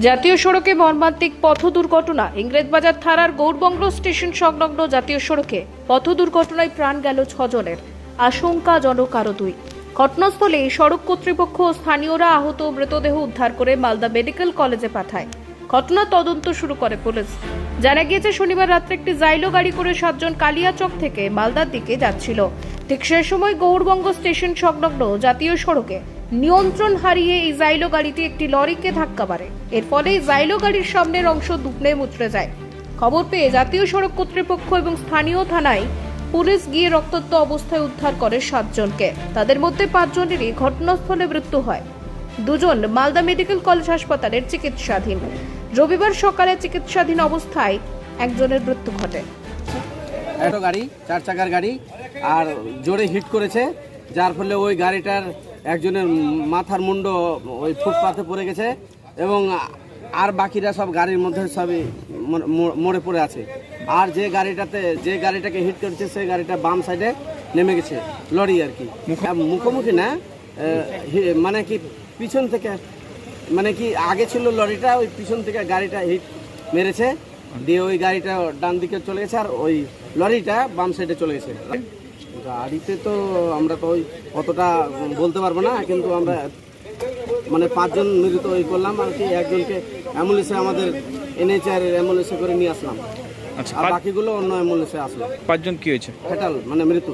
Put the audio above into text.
জাতীয় সড়কে মর্মান্তিক পথ দুর্ঘটনা। ইংরেজবাজার থানার গৌরবঙ্গ স্টেশন সংলগ্ন জাতীয় সড়কে পথ দুর্ঘটনায় প্রাণ গেল ছজনের। আশঙ্কাজনক আরও দুই। ঘটনাস্থলে সড়ক কর্তৃপক্ষ ও স্থানীয়রা আহত মৃতদেহ উদ্ধার করে মালদা মেডিকেল কলেজে পাঠায়। ঘটনার তদন্ত শুরু করে পুলিশ। জানা গিয়েছে, শনিবার রাত্রে একটি জাইলো গাড়ি করে সাতজন কালিয়াচক থেকে মালদার দিকে যাচ্ছিল। ঠিক সে সময় গৌরবঙ্গ স্টেশন সংলগ্ন জাতীয় সড়কে নিয়ন্ত্রণ হারিয়ে এই জাইলো গাড়িটি একটি লরিকে ধাক্কা মারে। এর ফলে জাইলো গাড়ির সামনের অংশ দুপড়ে মুচড়ে যায়। খবর পেয়ে জাতীয় সড়ক কর্তৃপক্ষ এবং স্থানীয় থানায় পুলিশ গিয়ে রক্তাক্ত অবস্থায় উদ্ধার করে সাতজনকে। তাদের মধ্যে পাঁচজনেরই ঘটনাস্থলে মৃত্যু হয়। দুজন মালদা মেডিকেল কলেজ হাসপাতালের চিকিৎসাধীন। রবিবার সকালে চিকিৎসাধীন অবস্থায় একজনের মৃত্যু ঘটে। একটা গাড়ি, চার চাকার গাড়ি, আর জোরে হিট করেছে, যার ফলে ওই গাড়িটার একজনের মাথার মুন্ড ওই ফুটপাথে পড়ে গেছে এবং আর বাকিরা সব গাড়ির মধ্যে সবই মরে পড়ে আছে। আর যে গাড়িটাতে যে গাড়িটাকে হিট করেছে সেই গাড়িটা বাম সাইডে নেমে গেছে লরি আর কি। মুখোমুখি না মানে কি পিছন থেকে মানে কি আগে ছিল লরিটা ওই পিছন থেকে গাড়িটা হিট মেরেছে দিয়ে ওই গাড়িটা ডান দিকে চলে গেছে আর ওই লরিটা বাম সাইডে চলে গেছে। গাড়িতে তো আমরা তো ওই অতটা বলতে পারব না কিন্তু আমরা মানে পাঁচজন মৃত ওই করলাম আর কি একজনকে অ্যাম্বুলেন্সে আমাদের এনএচআর অ্যাম্বুলেন্সে করে নিয়ে আসলাম। আচ্ছা আর বাকিগুলো অন্য অ্যাম্বুলেন্সে আসলো। পাঁচজন কি হয়েছে? ফেটাল মানে মৃত্যু।